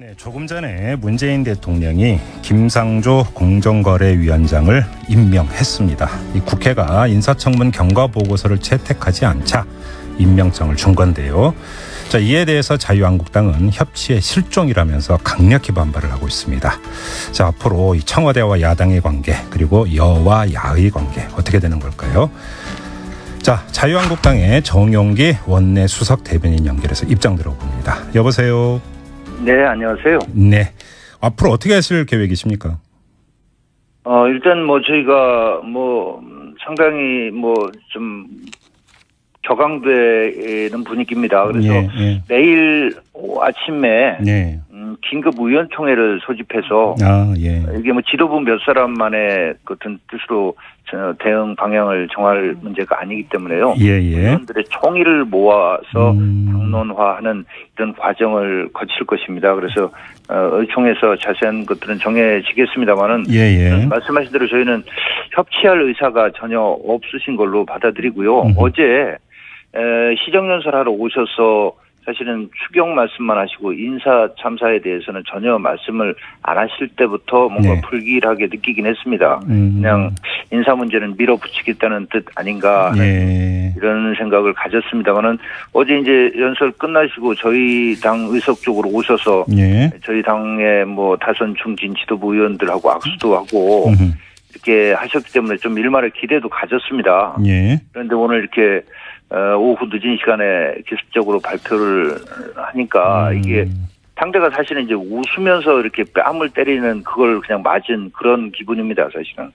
네, 조금 전에 문재인 대통령이 김상조 공정거래위원장을 임명했습니다. 이 국회가 인사청문 경과 보고서를 채택하지 않자 임명장을 준 건데요. 자, 이에 대해서 자유한국당은 협치의 실종이라면서 강력히 반발을 하고 있습니다. 자, 앞으로 이 청와대와 야당의 관계 그리고 여와 야의 관계 어떻게 되는 걸까요? 자, 자유한국당의 정용기 원내 수석 대변인 연결해서 입장 들어봅니다. 여보세요. 네, 안녕하세요. 네. 앞으로 어떻게 하실 계획이십니까? 어, 일단 뭐 저희가 뭐 음, 상당히 뭐좀 격앙되는 분위기입니다. 그래서 예, 예. 내일 아침에 네. 음, 긴급 의원총회를 소집해서 아, 예. 이게 뭐 지도부 몇 사람만의 같은 뜻으로 저 대응 방향을 정할 문제가 아니기 때문에요. 예, 예. 의원들의 총의를 모아서 음. 당론화하는 이런 과정을 거칠 것입니다. 그래서 어, 의총에서 자세한 것들은 정해지겠습니다만은 예, 예. 말씀하신 대로 저희는 협치할 의사가 전혀 없으신 걸로 받아들이고요. 음흠. 어제 에, 시정연설하러 오셔서 사실은 추경 말씀만 하시고 인사 참사에 대해서는 전혀 말씀을 안 하실 때부터 뭔가 네. 불길하게 느끼긴 했습니다. 음. 그냥 인사 문제는 밀어붙이겠다는 뜻 아닌가 하는 예. 이런 생각을 가졌습니다만은 어제 이제 연설 끝나시고 저희 당 의석 쪽으로 오셔서 예. 저희 당의 뭐 다선 중진 지도부 의원들하고 악수도 하고 음흠. 이렇게 하셨기 때문에 좀 일말의 기대도 가졌습니다. 예. 그런데 오늘 이렇게 어, 오후 늦은 시간에 기습적으로 발표를 하니까 음. 이게 상대가 사실은 이제 웃으면서 이렇게 뺨을 때리는 그걸 그냥 맞은 그런 기분입니다, 사실은.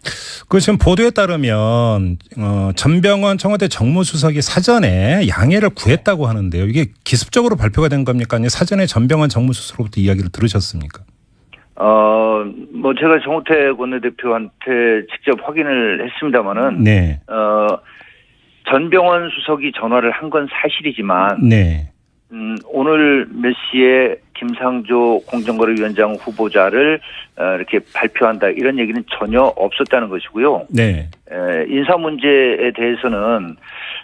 그 지금 보도에 따르면 어, 전병원 청와대 정무수석이 사전에 양해를 구했다고 하는데요. 이게 기습적으로 발표가 된 겁니까? 아니면 사전에 전병원 정무수석으로부터 이야기를 들으셨습니까? 어, 뭐 제가 정우택 원내대표한테 직접 확인을 했습니다마는 네. 어, 전병원 수석이 전화를 한 건 사실이지만 네. 음, 오늘 몇 시에 김상조 공정거래위원장 후보자를 어, 이렇게 발표한다 이런 얘기는 전혀 없었다는 것이고요. 네. 에, 인사 문제에 대해서는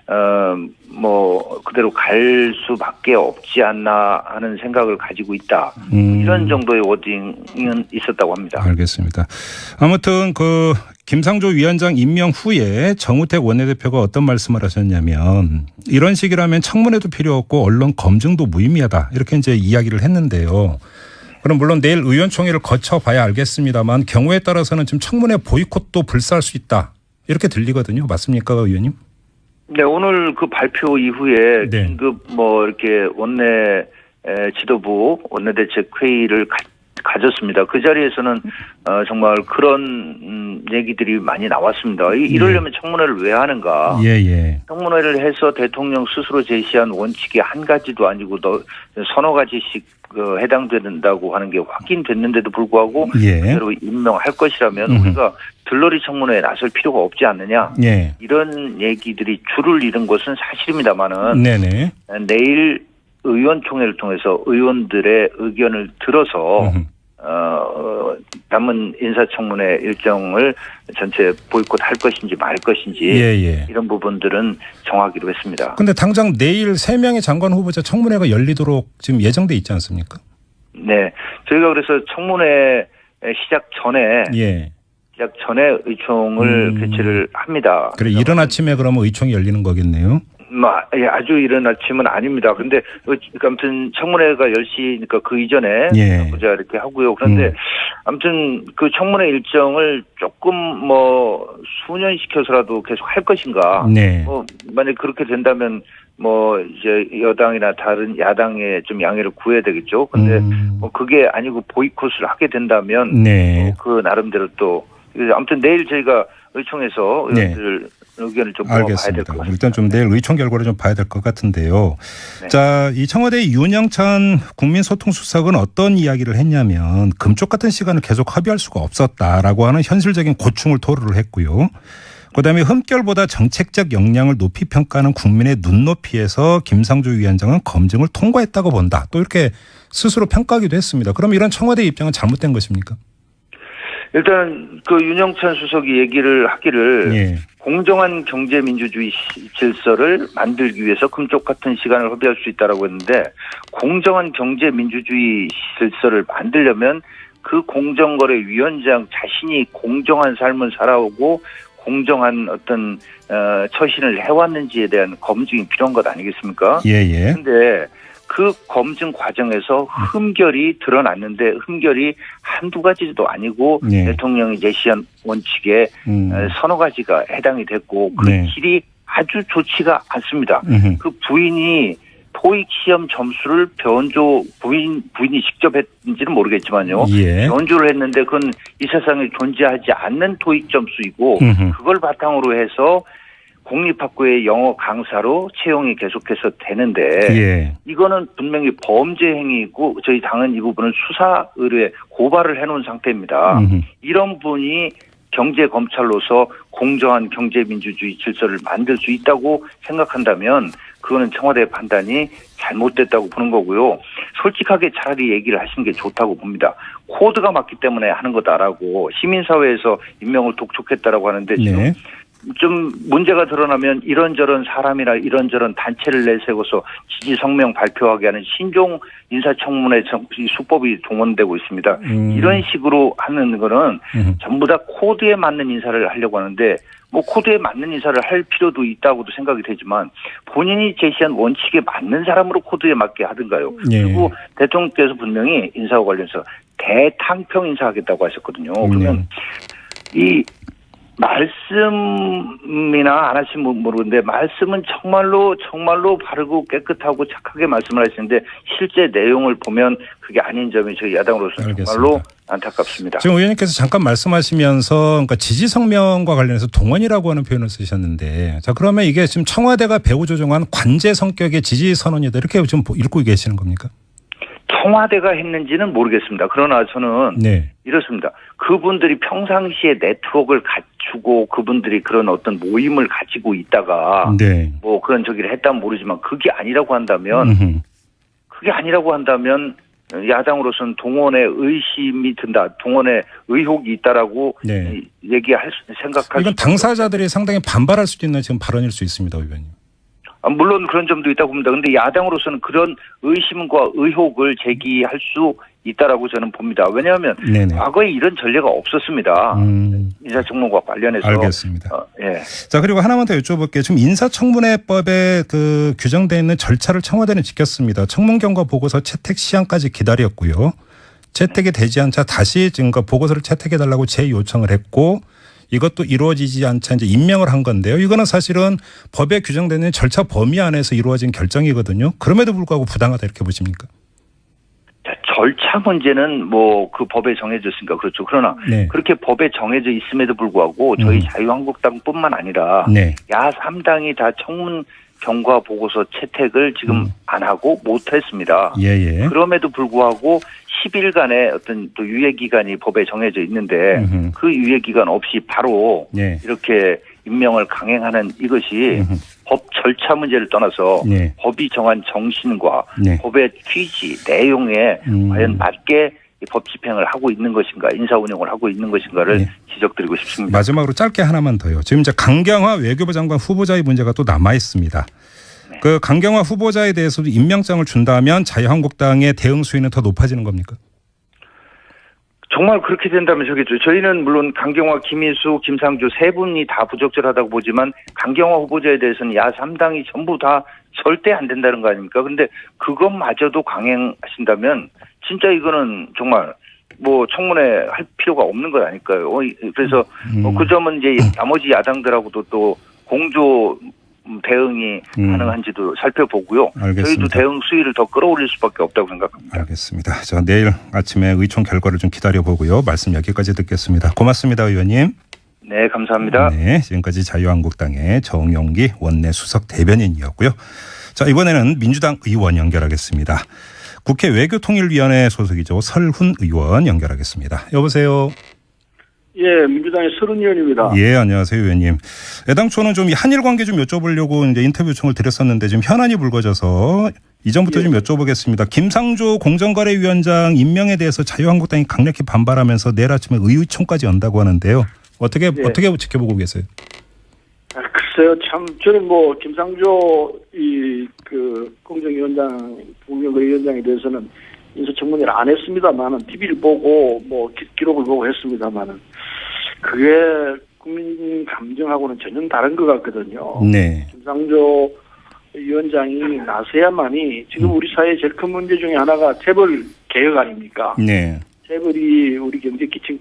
어, 뭐 그대로 갈 수밖에 없지 않나 하는 생각을 가지고 있다. 음. 이런 정도의 워딩은 있었다고 합니다. 알겠습니다. 아무튼 그 김상조 위원장 임명 후에 정우택 원내대표가 어떤 말씀을 하셨냐면 이런 식이라면 청문회도 필요 없고 언론 검증도 무의미하다 이렇게 이제 이야기를 했는데요. 그럼 물론 내일 의원총회를 거쳐봐야 알겠습니다만 경우에 따라서는 지금 청문회 보이콧도 불사할 수 있다 이렇게 들리거든요. 맞습니까, 의원님? 네, 오늘 그 발표 이후에 네. 긴급 뭐 이렇게 원내 에, 지도부 원내대책 회의를 가, 가졌습니다. 그 자리에서는 어, 정말 그런 음, 얘기들이 많이 나왔습니다. 이, 이러려면 청문회를 왜 하는가? 예, 예. 청문회를 해서 대통령 스스로 제시한 원칙이 한 가지도 아니고 너, 서너 가지씩 그 해당된다고 하는 게 확인됐는데도 불구하고 예. 그대로 임명할 것이라면 음흠. 우리가 들러리 청문회에 나설 필요가 없지 않느냐? 예. 이런 얘기들이 줄을 잃은 것은 사실입니다만은 네네. 내일 의원총회를 통해서 의원들의 의견을 들어서 음흠. 어, 남은 인사청문회 일정을 전체 보이콧 할 것인지 말 것인지 예, 예. 이런 부분들은 정하기로 했습니다. 근데 당장 내일 세 명의 장관 후보자 청문회가 열리도록 지금 예정돼 있지 않습니까? 네, 저희가 그래서 청문회 시작 전에 예. 시작 전에 의총을 음. 개최를 합니다. 그래 이른 아침에 그러면 의총이 열리는 거겠네요. 뭐, 예, 아주 이른 아침은 아닙니다. 근데, 그, 아무튼, 청문회가 10시니까 그 이전에. 예. 보자, 이렇게 하고요. 그런데, 음. 아무튼, 그 청문회 일정을 조금 뭐, 수년시켜서라도 계속 할 것인가. 네. 뭐, 만약 그렇게 된다면, 뭐, 이제 여당이나 다른 야당에 좀 양해를 구해야 되겠죠. 근데, 음. 뭐, 그게 아니고 보이콧을 하게 된다면, 네. 뭐 그 나름대로 또, 아무튼 내일 저희가 의총에서 네. 의원들 의견을 좀 알겠습니다. 일단 좀 내일 의총 결과를 좀 봐야 될 것 같은데요. 네. 자, 이 청와대 윤영찬 국민소통수석은 어떤 이야기를 했냐면 금쪽 같은 시간을 계속 합의할 수가 없었다라고 하는 현실적인 고충을 토로를 했고요. 그다음에 흠결보다 정책적 역량을 높이 평가하는 국민의 눈높이에서 김상조 위원장은 검증을 통과했다고 본다. 또 이렇게 스스로 평가하기도 했습니다. 그럼 이런 청와대 입장은 잘못된 것입니까? 일단 그 윤영찬 수석이 얘기를 하기를 예. 공정한 경제 민주주의 시- 질서를 만들기 위해서 금쪽 같은 시간을 허비할 수 있다라고 했는데 공정한 경제 민주주의 질서를 만들려면 그 공정거래위원장 자신이 공정한 삶을 살아오고 공정한 어떤 어, 처신을 해왔는지에 대한 검증이 필요한 것 아니겠습니까? 예, 예. 근데 그 검증 과정에서 흠결이 드러났는데 흠결이 한두 가지도 아니고 예. 대통령이 제시한 원칙에 음. 어, 서너 가지가 해당이 됐고 그 네. 질이 아주 좋지가 않습니다. 음흠. 그 부인이 토익 시험 점수를 변조 부인 부인이 직접 했는지는 모르겠지만요. 예. 변조를 했는데 그건 이 세상에 존재하지 않는 토익 점수이고 음흠. 그걸 바탕으로 해서 공립학교의 영어 강사로 채용이 계속해서 되는데 예. 이거는 분명히 범죄 행위이고 저희 당은 이 부분을 수사 의뢰 고발을 해놓은 상태입니다. 음흠. 이런 분이 경제 검찰로서 공정한 경제 민주주의 질서를 만들 수 있다고 생각한다면 그거는 청와대 판단이 잘못됐다고 보는 거고요. 솔직하게 차라리 얘기를 하시는 게 좋다고 봅니다. 코드가 맞기 때문에 하는 거다라고 시민사회에서 임명을 독촉했다라고 하는데 지금 네. 좀 문제가 드러나면 이런저런 사람이나 이런저런 단체를 내세워서 지지 성명 발표하게 하는 신종 인사청문회 수법이 동원되고 있습니다. 음. 이런 식으로 하는 거는 음흠. 전부 다 코드에 맞는 인사를 하려고 하는데 뭐 코드에 맞는 인사를 할 필요도 있다고도 생각이 되지만 본인이 제시한 원칙에 맞는 사람으로 코드에 맞게 하든가요. 예. 그리고 대통령께서 분명히 인사와 관련해서 대탕평 인사하겠다고 하셨거든요. 그러면 이 말씀이나 안 하시면 모르는데 말씀은 정말로 정말로 바르고 깨끗하고 착하게 말씀을 하시는데 실제 내용을 보면 그게 아닌 점이 저희 야당으로서는 알겠습니다. 정말로 안타깝습니다. 지금 의원님께서 잠깐 말씀하시면서 그러니까 지지 성명과 관련해서 동원이라고 하는 표현을 쓰셨는데 자 그러면 이게 지금 청와대가 배후 조정한 관제 성격의 지지 선언이다 이렇게 지금 읽고 계시는 겁니까? 청와대가 했는지는 모르겠습니다. 그러나 저는 네. 이렇습니다. 그분들이 평상시에 네트워크를 갖추고 그분들이 그런 어떤 모임을 가지고 있다가 네. 뭐 그런 저기를 했다면 모르지만 그게 아니라고 한다면 음흠. 그게 아니라고 한다면 야당으로서는 동원의 의심이 든다, 동원의 의혹이 있다라고 네. 얘기할 수- 생각할 이건 수 당사자들이 상당히 반발할 수도 있는 지금 발언일 수 있습니다, 의원님. 아, 물론 그런 점도 있다고 봅니다. 근데 야당으로서는 그런 의심과 의혹을 제기할 수 있다라고 저는 봅니다. 왜냐하면 네네. 과거에 이런 전례가 없었습니다. 음, 인사청문과 관련해서 알겠습니다. 어, 예. 자 그리고 하나만 더 여쭤볼게요. 지금 인사청문회법에 그 규정되어 있는 절차를 청와대는 지켰습니다. 청문 경과 보고서 채택 시한까지 기다렸고요. 채택이 되지 않자 다시 지금 그 보고서를 채택해 달라고 재요청을 했고 이것도 이루어지지 않자 이제 임명을 한 건데요. 이거는 사실은 법에 규정되는 절차 범위 안에서 이루어진 결정이거든요. 그럼에도 불구하고 부당하다 이렇게 보십니까? 자, 절차 문제는 뭐 그 법에 정해져 있으니까 그렇죠. 그러나 네. 그렇게 법에 정해져 있음에도 불구하고 저희 음. 자유한국당뿐만 아니라 네. 야 3당이 다 청문 경과 보고서 채택을 지금 음. 안 하고 못 했습니다. 예, 예. 그럼에도 불구하고 10일간의 어떤 또 유예 기간이 법에 정해져 있는데 음흠. 그 유예 기간 없이 바로 예. 이렇게 임명을 강행하는 이것이 음흠. 법 절차 문제를 떠나서 예. 법이 정한 정신과 네. 법의 취지, 내용에 음. 과연 맞게 이 법 집행을 하고 있는 것인가, 인사 운영을 하고 있는 것인가를 네. 지적드리고 싶습니다. 마지막으로 짧게 하나만 더요. 지금 이제 강경화 외교부 장관 후보자의 문제가 또 남아 있습니다. 네. 그 강경화 후보자에 대해서도 임명장을 준다면 자유한국당의 대응 수위는 더 높아지는 겁니까? 정말 그렇게 된다면 저겠죠. 저희는 물론 강경화, 김인수, 김상조 세 분이 다 부적절하다고 보지만 강경화 후보자에 대해서는 야 3당이 전부 다 절대 안 된다는 거 아닙니까? 근데 그것마저도 강행하신다면 진짜 이거는 정말 뭐 청문회 할 필요가 없는 것 아닐까요? 어, 이- 그래서 음. 어, 그 점은 이제 나머지 야당들하고도 또 공조 대응이 음. 가능한지도 살펴보고요. 알겠습니다. 저희도 대응 수위를 더 끌어올릴 수밖에 없다고 생각합니다. 알겠습니다. 자, 내일 아침에 의총 결과를 좀 기다려 보고요. 말씀 여기까지 듣겠습니다. 고맙습니다, 의원님. 네, 감사합니다. 네, 지금까지 자유한국당의 정용기 원내 수석 대변인이었고요. 자, 이번에는 민주당 의원 연결하겠습니다. 국회 외교통일위원회 소속이죠. 설훈 의원 연결하겠습니다. 여보세요. 예, 민주당의 서른 의원입니다. 예, 안녕하세요, 의원님. 애당초는 좀이 한일 관계 좀 여쭤보려고 이제 인터뷰 요청을 드렸었는데 지금 현안이 불거져서 이전부터 예. 좀 여쭤보겠습니다. 김상조 공정거래위원장 임명에 대해서 자유한국당이 강력히 반발하면서 내일 아침에 의총까지 연다고 하는데요. 어떻게 예. 어떻게 지켜보고 계세요? 아, 글쎄요, 참 저는 뭐 김상조 이 그 공정위원장, 공정거래위원장에 대해서는 인사청문회를 안 했습니다만은 TV를 보고 뭐 기, 기록을 보고 했습니다만은 그게 국민 감정하고는 전혀 다른 것 같거든요. 네. 김상조 위원장이 나서야만이 지금 음. 우리 사회 제일 큰 문제 중에 하나가 재벌 개혁 아닙니까? 네. 재벌이 우리 경제에 끼친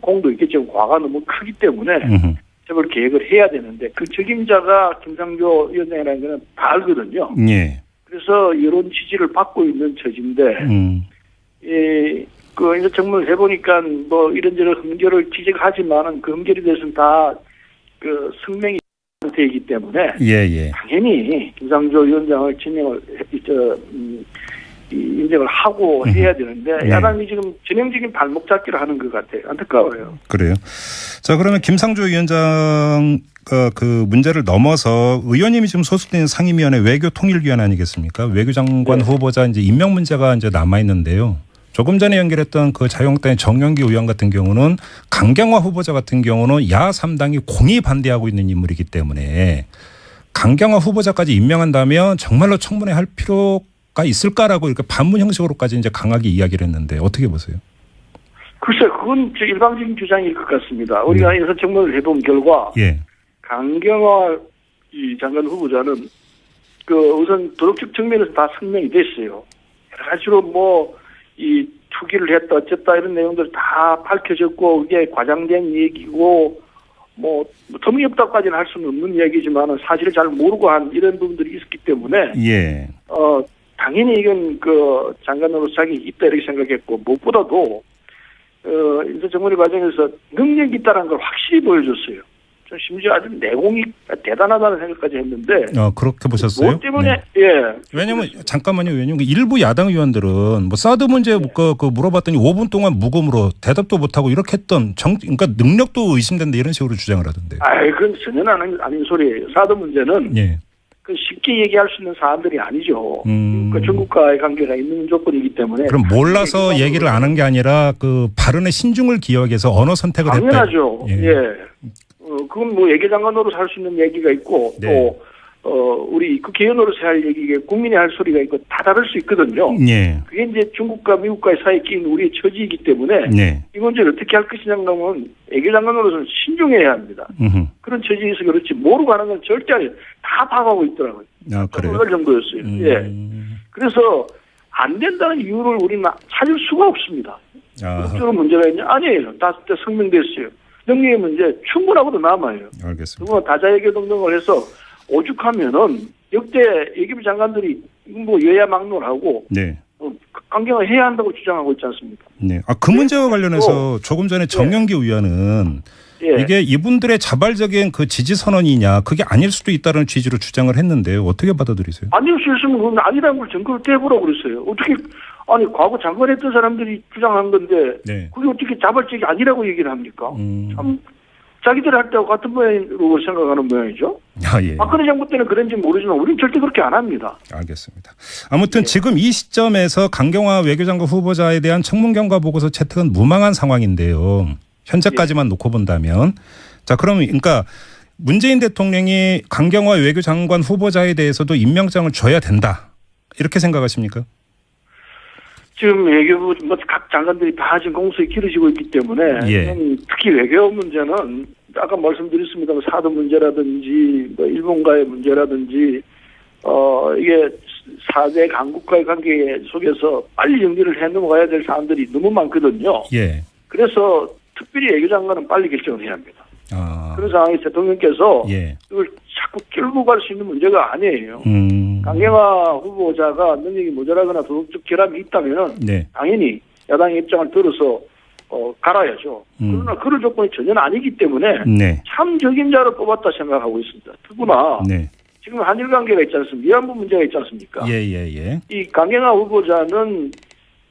공도 있겠지만 과가 너무 크기 때문에. 재벌 개혁을 해야 되는데 그 책임자가 김상조 위원장이라는 거는 다 알거든요. 예. 그래서 이런 지지를 받고 있는 처지인데 음. 이, 그 인사 청문을 해보니까 뭐 이런저런 흥결을 지적하지만은 그 흥결에 대해서는 다 그 성명이 되기 때문에 예, 예. 당연히 김상조 위원장을 진행을 해- 저, 음, 이 인정을 하고 음. 해야 되는데 네. 야당이 지금 전형적인 발목 잡기를 하는 것 같아요. 안타까워요. 그래요. 자, 그러면 김상조 위원장 어, 그 문제를 넘어서 의원님이 지금 소속된 상임위원회 외교통일위원회 아니겠습니까? 외교장관 네. 후보자 이제 임명 문제가 이제 남아 있는데요. 조금 전에 연결했던 그 자유한국당의 정영기 의원 같은 경우는 강경화 후보자 같은 경우는 야 3당이 공히 반대하고 있는 인물이기 때문에 강경화 후보자까지 임명한다면 정말로 청문회 할 필요 가 있을까라고 이렇게 반문 형식으로까지 이제 강하게 이야기를 했는데 어떻게 보세요? 글쎄, 그건 저 일방적인 주장일 것 같습니다. 우리가 인사청문을 해본 결과 예. 강경화 이 장관 후보자는 그 우선 도덕적 측면에서 다 설명이 됐어요. 여러 가지로 뭐 이 투기를 했다 어쨌다 이런 내용들 다 밝혀졌고 그게 과장된 얘기고 뭐, 뭐 터무니없다까지는 할 수는 없는 얘기지만 사실을 잘 모르고 한 이런 부분들이 있었기 때문에 예. 어 당연히 이건 그 장관으로 자기 있다 이렇게 생각했고 무엇보다도 어 인사청문회 과정에서 능력이 있다는 걸 확실히 보여줬어요. 좀 심지어 아주 내공이 대단하다는 생각까지 했는데 어, 그렇게 보셨어요? 뭐 때문에 네. 예 왜냐면 잠깐만요, 왜냐면 그 일부 야당 의원들은 뭐 사드 문제 그, 그 물어봤더니 5분 동안 무금으로 대답도 못하고 이렇게 했던 정, 그러니까 능력도 의심된다 이런 식으로 주장을 하던데. 아이 그건 전혀 아닌, 아닌 소리예요. 사드 문제는 예. 그 쉽게 얘기할 수 있는 사안들이 아니죠. 음. 그 중국과의 관계가 있는 조건이기 때문에 그럼 몰라서 쉽게 얘기를 안 한 게 아니라 그 발언의 신중을 기하기 위해서 언어 선택을 했다. 당연하죠. 예. 예. 어, 그건 뭐 외교장관으로 할수 있는 얘기가 있고 네. 또 어, 우리 국회의원으로서 할 얘기가 국민이 할 소리가 있고 다 다를 수 있거든요. 예. 그게 이제 중국과 미국과의 사이에 끼인 우리의 처지이기 때문에 네. 이 문제를 어떻게 할 것이냐면 외교장관으로서는 신중해야 합니다. 음흠. 그런 처지에서 그렇지 모르고 하는 건 절대 아니에요. 다 파악하고 있더라고요. 아, 그래요. 정도였어요. 예. 음. 그래서 안 된다는 이유를 우리는 찾을 수가 없습니다. 아, 어떤 문제가 있냐? 아니에요. 다, 다 성명됐어요. 능력의 문제 충분하고도 남아요. 알겠습니다. 그거 다자외교 등등을 해서 오죽하면은 역대 예기부 장관들이 뭐 여야 막론하고 네. 어, 강경을 해야 한다고 주장하고 있지 않습니까? 네. 아, 그 문제와 관련해서 조금 전에 정영기 의원은 예. 이게 이분들의 자발적인 그 지지 선언이냐 그게 아닐 수도 있다는 취지로 주장을 했는데요. 어떻게 받아들이세요? 아닐 수 있으면 그건 아니라는 걸 증거를 떼보라고 그랬어요. 어떻게 아니 과거 장관했던 사람들이 주장한 건데 네. 그게 어떻게 자발적이 아니라고 얘기를 합니까? 음. 참 자기들 할 때와 같은 모양으로 생각하는 모양이죠. 아, 예. 박근혜 정부 때는 그런지 모르지만 우리는 절대 그렇게 안 합니다. 알겠습니다. 아무튼 지금 이 시점에서 강경화 외교장관 후보자에 대한 청문 경과 보고서 채택은 무망한 상황인데요. 현재까지만 놓고 본다면 자 그러면 그러니까 문재인 대통령이 강경화 외교장관 후보자에 대해서도 임명장을 줘야 된다 이렇게 생각하십니까? 지금 외교부 뭐각 장관들이 다 지금 공수에 길어지고 있기 때문에 예. 특히 외교 문제는 아까 말씀드렸습니다만 사드 문제라든지 뭐 일본과의 문제라든지 어 이게 사대 강국과의 관계 속에서 빨리 정리를 해 넘어가야 될 사안들이 너무 많거든요. 예. 그래서 특별히 외교장관은 빨리 결정을 해야 합니다. 아. 그런 상황에서 대통령께서 예. 이걸 자꾸 끌고 갈 수 있는 문제가 아니에요. 음. 강경화 후보자가 능력이 모자라거나 도덕적 결함이 있다면 네. 당연히 야당의 입장을 들어서 어, 갈아야죠. 음. 그러나 그럴 조건이 전혀 아니기 때문에 네. 참 적임자를 뽑았다 생각하고 있습니다. 특히나 네. 지금 한일 관계가 있지 않습니까? 위안부 문제가 있지 않습니까? 예, 예, 예. 이 강경화 후보자는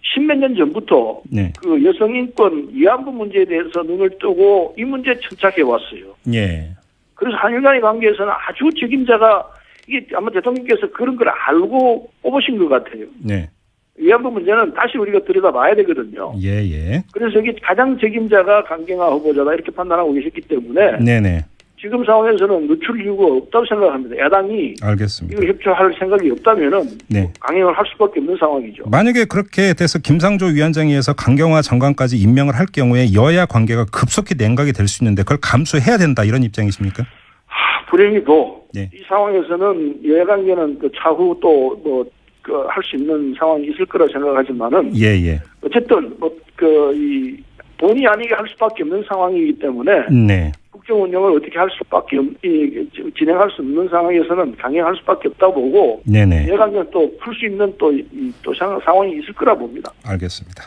십몇 년 전부터 네. 그 여성 인권 위안부 문제에 대해서 눈을 뜨고 이 문제에 천착해 왔어요. 예. 그래서 한일 간의 관계에서는 아주 책임자가 이게 아마 대통령께서 그런 걸 알고 뽑으신 것 같아요. 네. 위안부 문제는 다시 우리가 들여다봐야 되거든요. 예, 예. 그래서 이게 가장 책임자가 강경화 후보자다 이렇게 판단하고 계셨기 때문에 네네. 지금 상황에서는 노출 이유가 없다고 생각합니다. 야당이 알겠습니다. 이걸 협조할 생각이 없다면은 네. 강행을 할 수밖에 없는 상황이죠. 만약에 그렇게 돼서 김상조 위원장에서 강경화 장관까지 임명을 할 경우에 여야 관계가 급속히 냉각이 될 수 있는데 그걸 감수해야 된다 이런 입장이십니까? 하, 불행히도 네. 이 상황에서는 여야 관계는 그 차후 또뭐할수 있는 상황이 있을 거라 생각하지만은 예, 예. 어쨌든 뭐그이 본의 아니게 할 수밖에 없는 상황이기 때문에 네. 국정 운영을 어떻게 할 수밖에 없, 이, 진행할 수 없는 상황에서는 강행할 수밖에 없다고 보고 네네. 여간경 또풀 수 있는 또, 이, 또 상- 상황이 있을 거라 봅니다. 알겠습니다.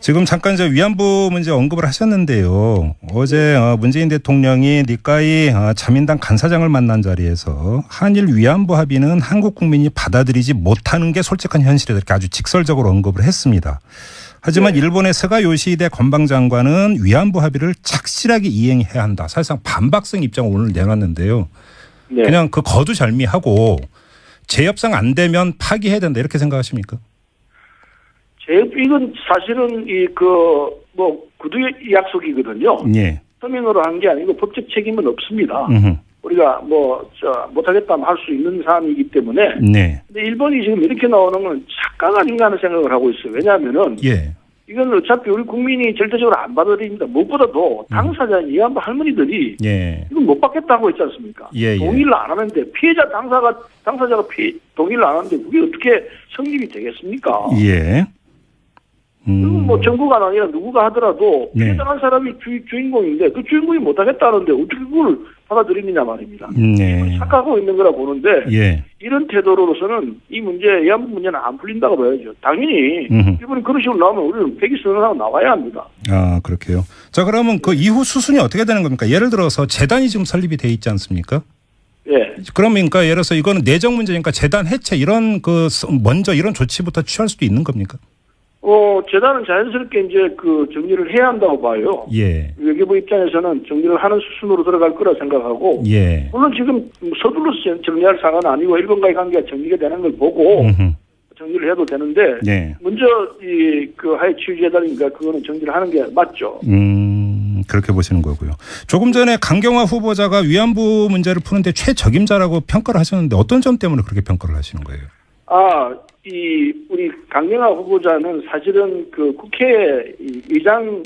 지금 잠깐 저 위안부 문제 언급을 하셨는데요. 어제 어, 문재인 대통령이 니까이 어, 자민당 간사장을 만난 자리에서 한일 위안부 합의는 한국 국민이 받아들이지 못하는 게 솔직한 현실이다 이렇게 아주 직설적으로 언급을 했습니다. 하지만 일본의 스가 요시히데 관방장관은 위안부 합의를 착실하게 이행해야 한다. 사실상 반박성 입장을 오늘 내놨는데요. 네. 그냥 그 거두절미하고 재협상 안 되면 파기해야 된다 이렇게 생각하십니까? 제 이건 사실은 이 그 뭐 구두 약속이거든요. 예. 서민으로 한 게 아니고 법적 책임은 없습니다. 음흠. 우리가 뭐 저 못하겠다면 할 수 있는 사안이기 때문에. 네. 근데 일본이 지금 이렇게 나오는 건 착각 아닌가 하는 생각을 하고 있어요. 왜냐하면은 예. 이건 어차피 우리 국민이 절대적으로 안 받아들입니다. 무엇보다도 당사자 이한부 할머니들이 예. 이건 못 받겠다고 했지 않습니까? 예, 예. 동의를 안 하는데 피해자 당사가 당사자가 피, 동의를 안 하는데 그게 어떻게 성립이 되겠습니까? 예. 그리고 음. 뭐 정부가 아니라 누구가 하더라도 네. 피해당한 사람이 주, 주인공인데 그 주인공이 못하겠다는데 어떻게 그걸 받아들이느냐 말입니다. 네. 착각하고 있는 거라 보는데 예. 이런 태도로서는 이 문제, 위안부 문제는 안 풀린다고 봐야죠. 당연히 음흠. 일본이 그런 식으로 나오면 우리는 폐기 선언하고 나와야 합니다. 아, 그렇게요. 자, 그러면 그 이후 수순이 어떻게 되는 겁니까? 예를 들어서 재단이 지금 설립이 돼 있지 않습니까? 예. 그러니까 예를 들어서 이거는 내정 문제니까 재단 해체 이런 그 먼저 이런 조치부터 취할 수도 있는 겁니까? 어, 재단은 자연스럽게 이제 그 정리를 해야 한다고 봐요. 예. 외교부 입장에서는 정리를 하는 수순으로 들어갈 거라 생각하고 예. 물론 지금 서둘러서 정리할 사안은 아니고 일본과의 관계가 정리가 되는 걸 보고 음흠. 정리를 해도 되는데 예. 먼저 이 그 하해 치유재단인가 그거는 정리를 하는 게 맞죠. 음, 그렇게 보시는 거고요. 조금 전에 강경화 후보자가 위안부 문제를 푸는데 최적임자라고 평가를 하셨는데 어떤 점 때문에 그렇게 평가를 하시는 거예요? 아, 이 우리 강경화 후보자는 사실은 그 국회 이 의장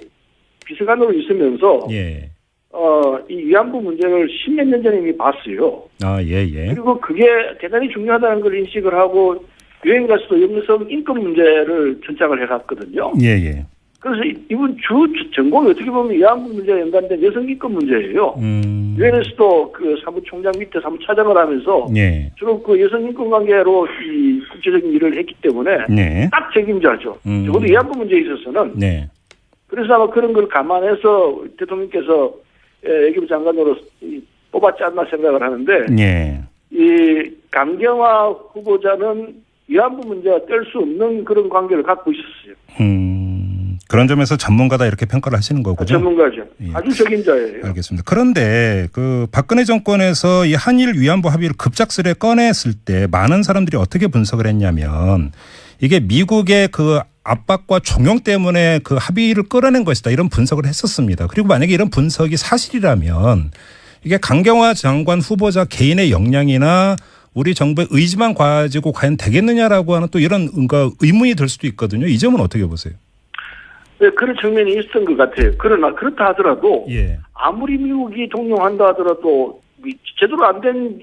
비서관으로 있으면서 예. 어, 이 위안부 문제를 십몇 년 전에 이미 봤어요. 아, 예, 예. 그리고 그게 대단히 중요하다는 걸 인식을 하고 유엔 가서도 여성 인권 문제를 전착을 해갔거든요. 예, 예. 그래서 이- 이분 주 전공이 어떻게 보면 위안부 문제와 연관된 여성 인권 문제예요. 음. 유엔에서도 그 사무총장 밑에 사무차장을 하면서 예. 주로 그 여성 인권 관계로 이 국제적인 일을 했기 때문에 네. 딱 책임자죠. 음. 적어도 위안부 문제에 있어서는 네. 그래서 아마 그런 걸 감안해서 대통령께서 예, 외교부 장관으로 이- 뽑았지 않나 생각을 하는데 예. 이 강경화 후보자는 위안부 문제와 뗄 수 없는 그런 관계를 갖고 있었어요. 음. 그런 점에서 전문가다 이렇게 평가를 하시는 거군요. 전문가죠. 예. 아주 적임자예요. 알겠습니다. 그런데 그 박근혜 정권에서 이 한일 위안부 합의를 급작스레 꺼냈을 때 많은 사람들이 어떻게 분석을 했냐면 이게 미국의 그 압박과 종용 때문에 그 합의를 끌어낸 것이다 이런 분석을 했었습니다. 그리고 만약에 이런 분석이 사실이라면 이게 강경화 장관 후보자 개인의 역량이나 우리 정부의 의지만 가지고 과연 되겠느냐라고 하는 또 이런 의문이 들 수도 있거든요. 이 점은 어떻게 보세요? 네, 그런 측면이 있었던 것 같아요. 그러나 그렇다 하더라도 예. 아무리 미국이 동용한다 하더라도 이 제대로 안 된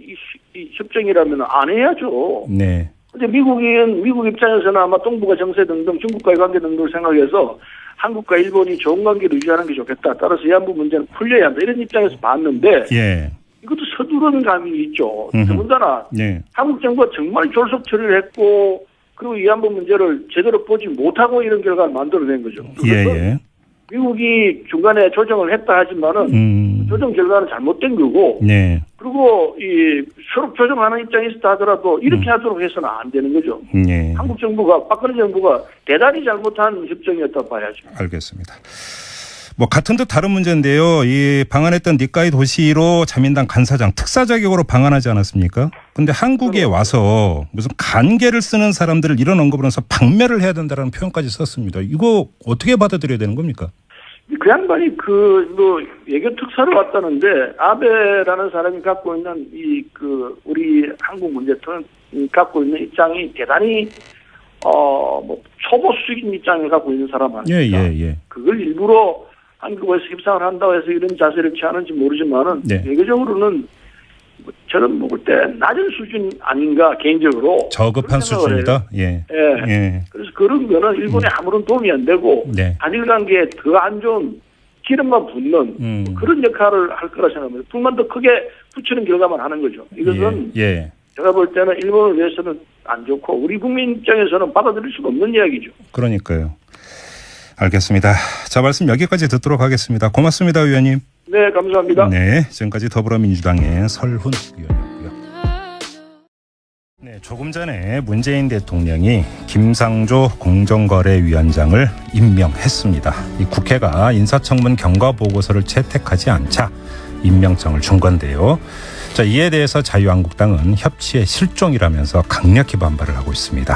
협정이라면 안 해야죠. 네. 근데 미국인 미국 입장에서는 아마 동북아 정세 등등 중국과의 관계 등등을 생각해서 한국과 일본이 좋은 관계를 유지하는 게 좋겠다. 따라서 위안부 문제는 풀려야 한다. 이런 입장에서 봤는데 예. 이것도 서두른 감이 있죠. 더군다나 네. 한국 정부가 정말 졸속 처리를 했고 그리고 위안부 문제를 제대로 보지 못하고 이런 결과를 만들어낸 거죠. 예, 예. 미국이 중간에 조정을 했다 하지만은 음. 조정 결과는 잘못된 거고 네. 그리고 이 서로 조정하는 있다 하더라도 이렇게 하도록 해서는 안 되는 거죠. 네. 한국 정부가 박근혜 정부가 대단히 잘못한 협정이었다 봐야죠. 알겠습니다. 뭐 같은 듯 다른 문제인데요. 이 방한했던 니까이 도시로 자민당 간사장 특사 자격으로 방한하지 않았습니까? 근데 한국에 와서 무슨 간계를 쓰는 사람들을 이런 언급을 해서 박멸을 해야 된다는 표현까지 썼습니다. 이거 어떻게 받아들여야 되는 겁니까? 그 양반이 그 뭐 외교 특사로 왔다는데 아베라는 사람이 갖고 있는 이 그 우리 한국 문제통은 갖고 있는 입장이 대단히 어 뭐 초보수적인 입장을 갖고 있는 사람 예, 아닙니까? 예, 예. 그걸 일부러 한국에서 협상을 한다고 해서 이런 자세를 취하는지 모르지만은 네. 외교적으로는 뭐 저는 먹을 때 낮은 수준 아닌가 개인적으로 저급한 수준이다. 예. 예. 예. 그래서 그런 거는 일본에 아무런 도움이 안 되고 네. 한일 관계에 더 안 좋은 기름만 붓는 음. 그런 역할을 할 거라 생각합니다. 불만 더 크게 붙이는 결과만 하는 거죠. 이것은 예. 예. 제가 볼 때는 일본을 위해서는 안 좋고 우리 국민 입장에서는 받아들일 수가 없는 이야기죠. 그러니까요. 알겠습니다. 자, 말씀 여기까지 듣도록 하겠습니다. 고맙습니다, 의원님. 네, 감사합니다. 네, 지금까지 더불어민주당의 설훈 의원이었고요. 네, 조금 전에 문재인 대통령이 김상조 공정거래위원장을 임명했습니다. 이 국회가 인사청문 경과 보고서를 채택하지 않자 임명장을 준 건데요. 자, 이에 대해서 자유한국당은 협치의 실종이라면서 강력히 반발을 하고 있습니다.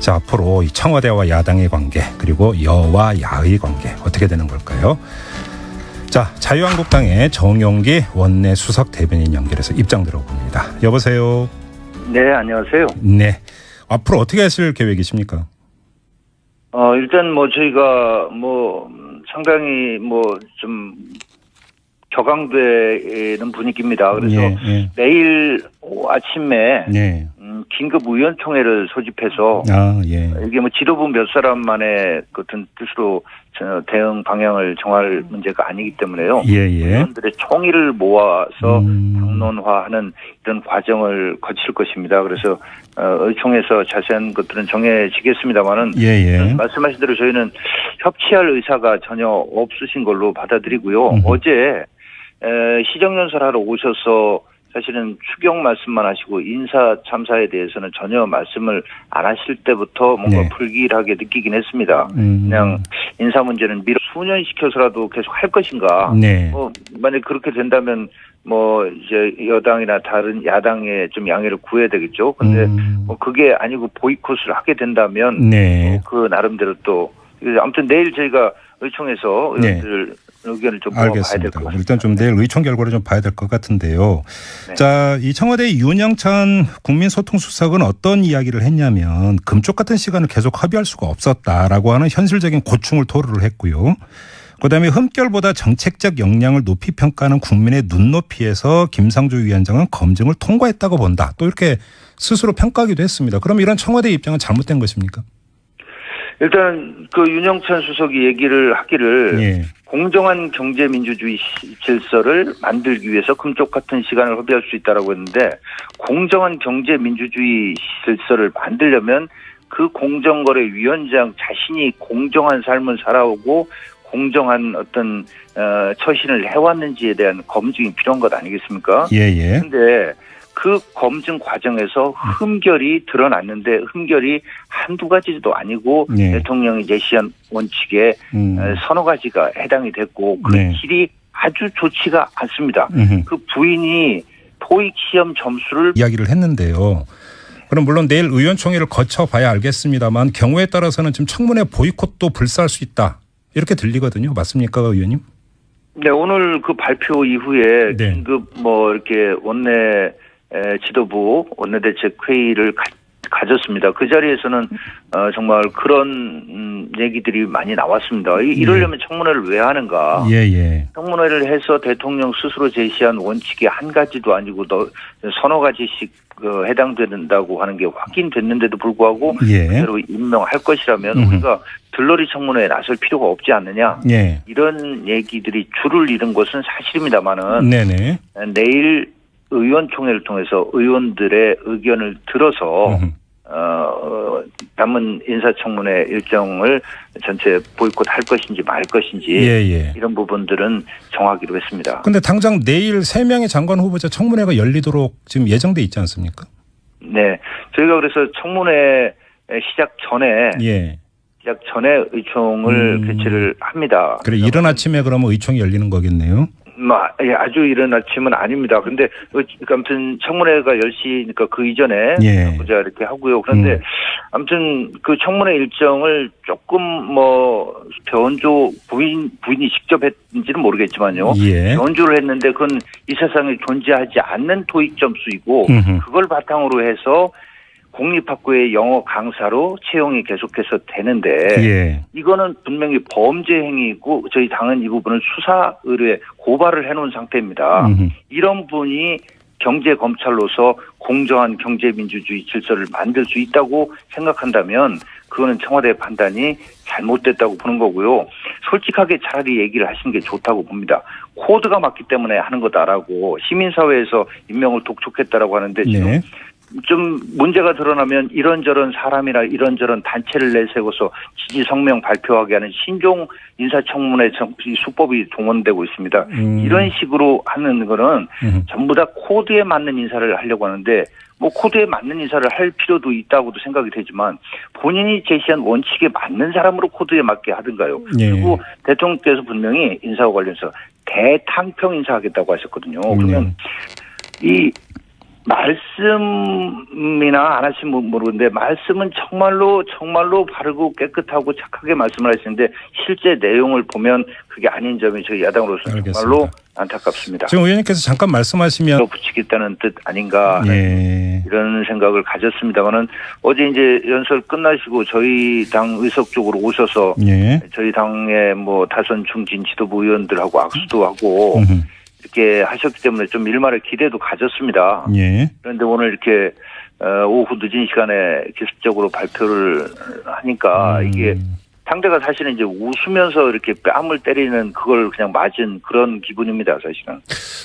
자, 앞으로 이 청와대와 야당의 관계 그리고 여와 야의 관계 어떻게 되는 걸까요? 자, 자유한국당의 정용기 원내 수석 대변인 연결해서 입장 들어봅니다. 여보세요. 네, 안녕하세요. 네. 앞으로 어떻게 하실 계획이십니까? 어, 일단 뭐 저희가 뭐 음, 상당히 뭐 좀 격앙되는 분위기입니다. 그래서 예, 예. 내일 오- 아침에 예. 음, 긴급 의원총회를 소집해서 아, 예. 이게 뭐 지도부 몇 사람만의 어떤 뜻으로 저 대응 방향을 정할 문제가 아니기 때문에요. 예, 예. 의원들의 총의를 모아서 음. 당론화하는 이런 과정을 거칠 것입니다. 그래서 어, 의총에서 자세한 것들은 정해지겠습니다만은 예, 예. 말씀하신 대로 저희는 협치할 의사가 전혀 없으신 걸로 받아들이고요. 음흠. 어제 에, 시정연설하러 오셔서 사실은 추경 말씀만 하시고 인사 참사에 대해서는 전혀 말씀을 안 하실 때부터 뭔가 네. 불길하게 느끼긴 했습니다. 음. 그냥 인사 문제는 미뤄 수년 시켜서라도 계속 할 것인가? 네. 뭐 만약 그렇게 된다면 뭐 이제 여당이나 다른 야당에 좀 양해를 구해야 되겠죠. 근데 음. 뭐 그게 아니고 보이콧을 하게 된다면 네. 어, 그 나름대로 또 아무튼 내일 저희가 의총에서 네. 의원들 의견을 좀 모아봐야 될 알겠습니다. 것 같습니다. 일단 좀 내일 의총 결과를 좀 봐야 될 것 같은데요. 네. 자, 이 청와대 윤영찬 국민소통수석은 어떤 이야기를 했냐면 금쪽 같은 시간을 계속 허비할 수가 없었다라고 하는 현실적인 고충을 토로를 했고요. 그다음에 흠결보다 정책적 역량을 높이 평가하는 국민의 눈높이에서 김상조 위원장은 검증을 통과했다고 본다. 또 이렇게 스스로 평가하기도 했습니다. 그럼 이런 청와대 입장은 잘못된 것입니까? 일단 그 윤영찬 수석이 얘기를 하기를 예. 공정한 경제 민주주의 시- 질서를 만들기 위해서 금쪽 같은 시간을 허비할 수 있다라고 했는데 공정한 경제 민주주의 질서를 만들려면 그 공정거래 위원장 자신이 공정한 삶을 살아오고 공정한 어떤 어, 처신을 해왔는지에 대한 검증이 필요한 것 아니겠습니까? 예, 예. 근데 그 검증 과정에서 흠결이 드러났는데 흠결이 한두 가지도 아니고 네. 대통령이 제시한 원칙에 음. 에, 서너 가지가 해당이 됐고 그 네. 길이 아주 좋지가 않습니다. 음흠. 그 부인이 토익 시험 점수를 이야기를 했는데요. 그럼 물론 내일 의원총회를 거쳐봐야 알겠습니다만 경우에 따라서는 지금 청문회 보이콧도 불사할 수 있다. 이렇게 들리거든요. 맞습니까, 의원님? 네 오늘 그 발표 이후에 네. 긴급 뭐 이렇게 원내 에, 지도부 원내대책 회의를 가, 가졌습니다. 그 자리에서는 어, 정말 그런 음, 얘기들이 많이 나왔습니다. 이, 이러려면 청문회를 왜 하는가? 예, 예. 청문회를 해서 대통령 스스로 제시한 원칙이 한 가지도 아니고 너, 서너 가지씩 그 해당된다고 하는 게 확인됐는데도 불구하고 예. 그대로 임명할 것이라면 음흠. 우리가 들러리 청문회에 나설 필요가 없지 않느냐 예. 이런 얘기들이 줄을 잃은 것은 사실입니다만은 네네. 내일 의원총회를 통해서 의원들의 의견을 들어서 음흠. 어, 어, 남은 인사청문회 일정을 전체 보이콧할 것인지 말 것인지 예, 예. 이런 부분들은 정하기로 했습니다. 근데 당장 내일 세 명의 장관 후보자 청문회가 열리도록 지금 예정돼 있지 않습니까? 네, 저희가 그래서 청문회 시작 전에 예. 시작 전에 의총을 음. 개최를 합니다. 그래 이른 아침에 그러면 의총이 열리는 거겠네요. 뭐, 예, 아주 이른 아침은 아닙니다. 근데, 어, 아무튼, 청문회가 10시니까 그 이전에. 예. 보자, 이렇게 하고요. 그런데, 음. 아무튼, 그 청문회 일정을 조금 뭐, 변조 부인, 부인이 직접 했는지는 모르겠지만요. 예. 변조를 했는데, 그건 이 세상에 존재하지 않는 토익 점수이고, 음흠. 그걸 바탕으로 해서 공립학교의 영어 강사로 채용이 계속해서 되는데, 예. 이거는 분명히 범죄 행위이고 저희 당은 이 부분을 수사 의뢰 고발을 해놓은 상태입니다. 음흠. 이런 분이 경제 검찰로서 공정한 경제 민주주의 질서를 만들 수 있다고 생각한다면 그거는 청와대 판단이 잘못됐다고 보는 거고요. 솔직하게 차라리 얘기를 하시는 게 좋다고 봅니다. 코드가 맞기 때문에 하는 거다라고 시민사회에서 임명을 독촉했다라고 하는데 지금 네. 좀 문제가 드러나면 이런저런 사람이나 이런저런 단체를 내세워서 지지 성명 발표하게 하는 신종 인사청문회 수법이 동원되고 있습니다. 음. 이런 식으로 하는 거는 음. 전부 다 코드에 맞는 인사를 하려고 하는데 뭐 코드에 맞는 인사를 할 필요도 있다고도 생각이 되지만 본인이 제시한 원칙에 맞는 사람으로 코드에 맞게 하든가요. 예. 그리고 대통령께서 분명히 인사와 관련해서 대탕평 인사하겠다고 하셨거든요. 네. 그러면 이 말씀이나 안분 모르는데 말씀은 정말로 정말로 바르고 깨끗하고 착하게 말씀을 하시는데 실제 내용을 보면 그게 아닌 점이 저희 야당으로서는 알겠습니다. 정말로 안타깝습니다. 지금 의원님께서 잠깐 말씀하시면 붙이겠다는 뜻 아닌가 예. 이런 생각을 가졌습니다만은 어제 이제 연설 끝나시고 저희 당 의석 쪽으로 오셔서 예. 저희 당의 뭐 다선 중진 지도부 의원들하고 악수도 하고 음흠. 이렇게 하셨기 때문에 좀 일말의 기대도 가졌습니다. 예. 그런데 오늘 이렇게 어, 오후 늦은 시간에 기습적으로 발표를 하니까 음. 이게 상대가 사실은 이제 웃으면서 이렇게 뺨을 때리는 그걸 그냥 맞은 그런 기분입니다, 사실은.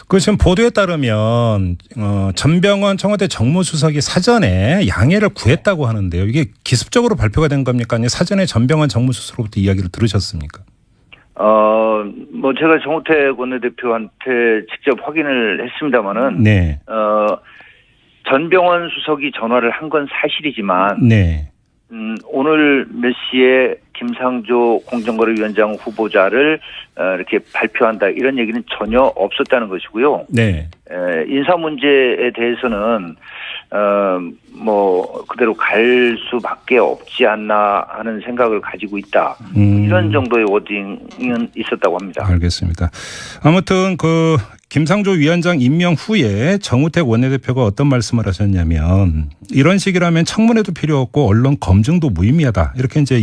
그 지금 보도에 따르면 어, 전병헌 청와대 정무수석이 사전에 양해를 구했다고 하는데요. 이게 기습적으로 발표가 된 겁니까? 아니면 사전에 전병헌 정무수석으로부터 이야기를 들으셨습니까? 어, 뭐 제가 정우택 원내대표한테 직접 확인을 했습니다마는 네. 어, 전병헌 수석이 전화를 한 건 사실이지만 네. 음, 오늘 몇 시에 김상조 공정거래위원장 후보자를 어, 이렇게 발표한다 이런 얘기는 전혀 없었다는 것이고요. 네. 에, 인사 문제에 대해서는 어, 뭐 그대로 갈 수밖에 없지 않나 하는 생각을 가지고 있다. 음. 이런 정도의 워딩은 있었다고 합니다. 알겠습니다. 아무튼 그 김상조 위원장 임명 후에 정우택 원내대표가 어떤 말씀을 하셨냐면 이런 식이라면 청문회도 필요 없고 언론 검증도 무의미하다. 이렇게 이제